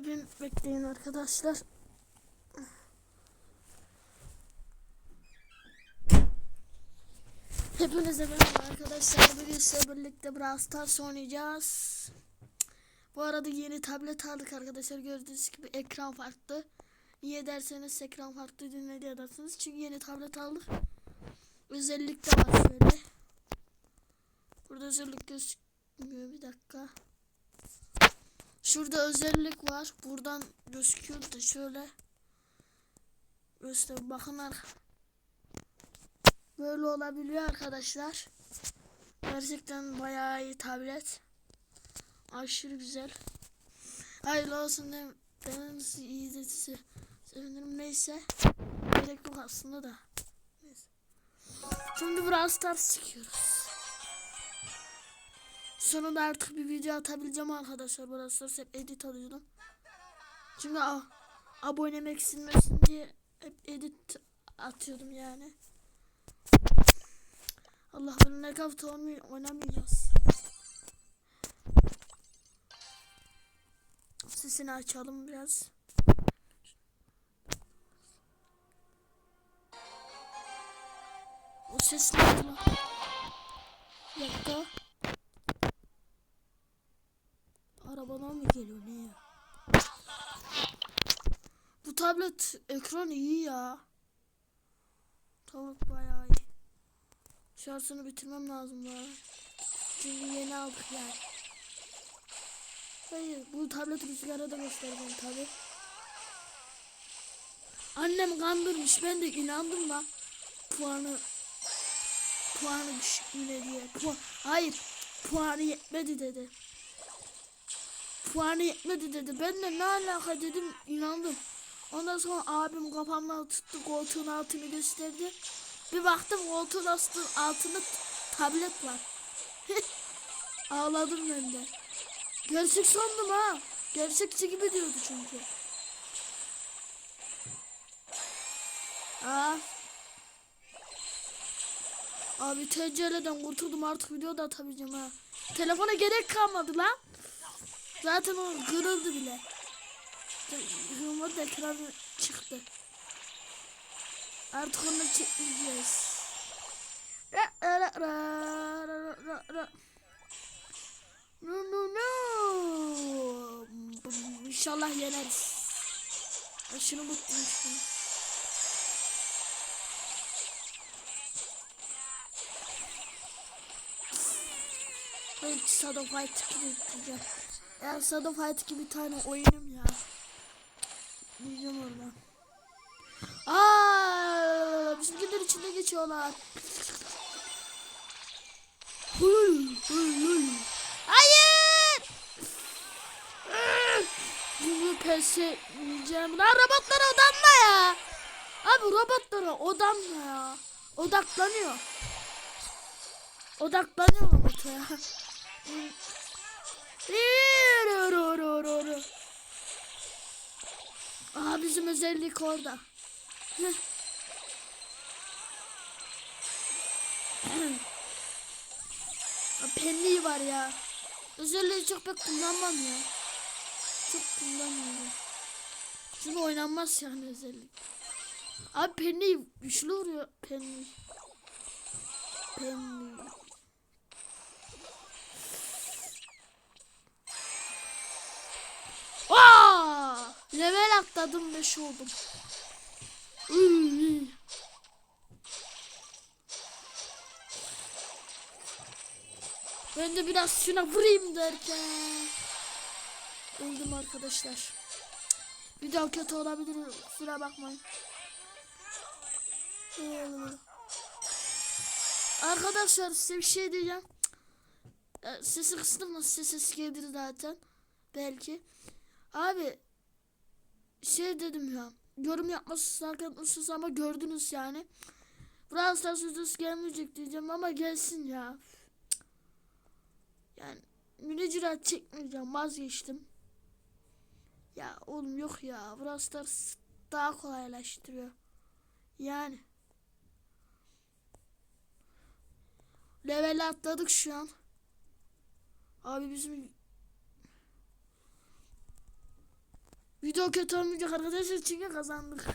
Hepin bekleyin arkadaşlar. Hepinize merhaba arkadaşlar. Bugün sizle birlikte Brawl Stars oynayacağız. Bu arada yeni tablet aldık arkadaşlar. Gördüğünüz gibi ekran farklı. Niye derseniz ekran farklı dinle diye. Çünkü yeni tablet aldık. Özellik de var şöyle. Burada özellik gözükmüyor. Bir dakika. Şurada özellik var. Buradan gözüküyor da şöyle. Göster bakın Böyle olabiliyor arkadaşlar. Gerçekten bayağı iyi tablet. Aşırı güzel. Hayırlı olsun dem demeniz iyi de size sevinirim. Neyse. Gerek yok aslında da. Neyse. Şimdi Brawl Stars çıkıyoruz. Sonunda artık bir video atabileceğim arkadaşlar. Brawl Stars hep edit alıyordum. Çünkü a- abonemek silmesin diye hep edit atıyordum yani. Allah bilir ne hafta oynamayacağız. Sesini açalım biraz. O ses ne? Bir dakika. Arabadan mı geliyor ne ya? Bu tablet ekran iyi ya. Tablet bayağı iyi. Şarjını bitirmem lazım bana. Çünkü yeni aldık yani. Hayır bu tablet rüzgara da göstereceğim tabi. Annem kandırmış ben de inandım la. Puanı puanı düşük mü diye. Puan, hayır puanı yetmedi dedi. Puanı yetmedi dedi. Ben de ne alaka dedim inandım. Ondan sonra abim kafamdan tuttu koltuğun altını gösterdi. Bir baktım koltuğun altı- altında tablet var. Ağladım ben de. Gerçek sandım ha. Gerçekçi gibi diyordu çünkü. Aa. Abi TCL'den kurtuldum artık video da atabileceğim ha. Telefona gerek kalmadı lan. Zaten o kırıldı bile. Yumur da ekranı çıktı. Artık onu çekmeyeceğiz. Ra ra ra ra ra ra ra. No no no. İnşallah yeneriz. Aşırı mutluyum şu an. Ben Shadow Fight 2'de El Shadow Fight gibi bir tane oyunum ya. Diyeceğim orada. Aaa! Bizimkiler içinde geçiyorlar. Hayır! Bunu pes etmeyeceğim. Lan robotlara odanma ya. Abi robotlara odanma ya. Odaklanıyor. Odaklanıyor robota ya. Aa bizim özellik orada. Heh. Var ya. Özelliği çok pek kullanmam ya. Çok kullanmıyorum. Çünkü oynanmaz yani özellik. Abi Penny güçlü vuruyor Penny. Penny. Aa! Level atladım 5 oldum. Ben de biraz şuna vurayım derken öldüm arkadaşlar. Video kötü olabilir kusura bakmayın. Arkadaşlar size bir şey diyeceğim. Sesi kıstım da size ses gelir zaten. Belki. Abi şey dedim ya. Yorum yapması sakın ama gördünüz yani. Brawl Stars videosu gelmeyecek diyeceğim ama gelsin ya. Yani münecürat çekmeyeceğim vazgeçtim. Ya oğlum yok ya. Brawl Stars daha kolaylaştırıyor. Yani. Level atladık şu an. Abi bizim Video kötü olmayacak arkadaşlar çünkü kazandık.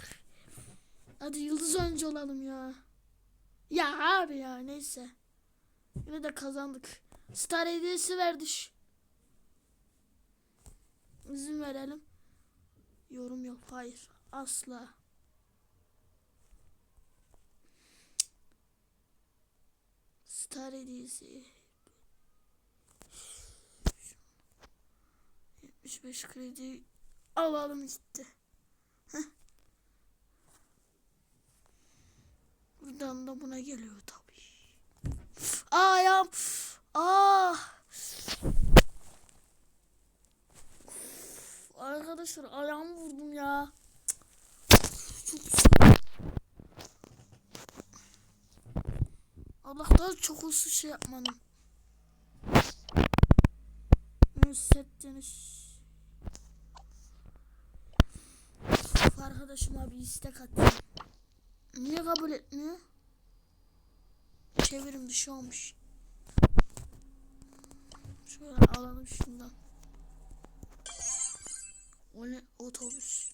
Hadi yıldız oyuncu olalım ya. Ya abi ya neyse. Yine de kazandık. Star hediyesi verdi. İzin verelim. Yorum yok. Hayır. Asla. Star hediyesi. 75 kredi alalım gitti. Heh. Buradan da buna geliyor tabii. Aa ayağım. Aa. Arkadaşlar ayağımı vurdum ya. Allah'tan çok hızlı şey yapmadım. Hissettiniz. Of, Arkadaşım abi istek attı. Niye kabul etmiyor? Çevirim dışı olmuş. Şöyle alalım şundan. O ne? Otobüs.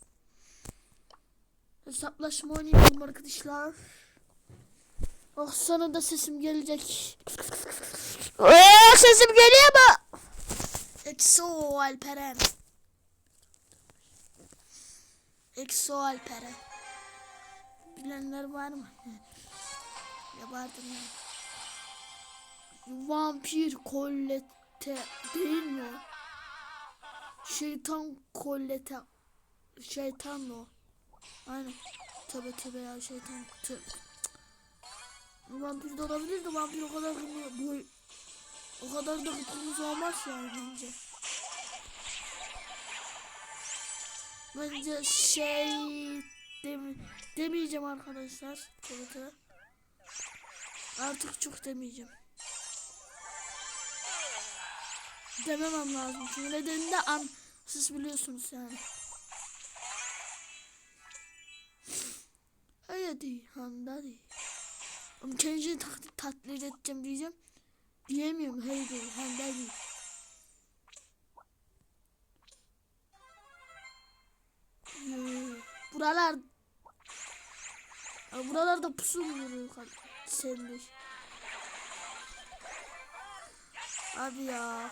Hesaplaşma oynayalım arkadaşlar. Oh sonunda sesim gelecek. Eee sesim geliyor mu? Exo Alperen. Exo Alperen. Bilenler var mı? Ya vardır ya. Vampir kollete değil mi? Şeytan kollete. Şeytan o. Aynen. Tövbe tövbe ya şeytan. Tövbe. Vampir de olabilir de vampir o kadar bu o kadar da kıpkırmızı olmaz yani bence. Bence şey demi demeyeceğim arkadaşlar. Tabii. Artık çok demeyeceğim. Dememem lazım. Çünkü nedenini de an siz biliyorsunuz yani. Öyle değil. Handa değil. Onu kendini tak- taklit edeceğim diyeceğim. Diyemiyorum. Hey değil. Handa değil. Buralar Ya buralarda pusu vuruyor sende? Abi ya.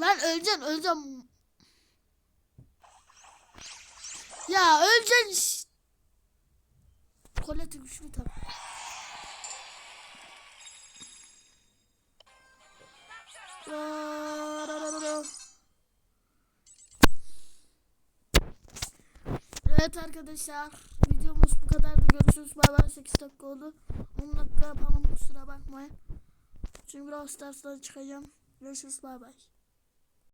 Lan öleceksin öleceksin. Ya öleceksin. Koleti güçlü tabi. Evet arkadaşlar videomuz bu kadardı. Görüşürüz bay bay. 8 dakika oldu. 10 dakika yapamam kusura bakmayın. Şimdi Brawl Stars'tan çıkacağım. Görüşürüz bay bay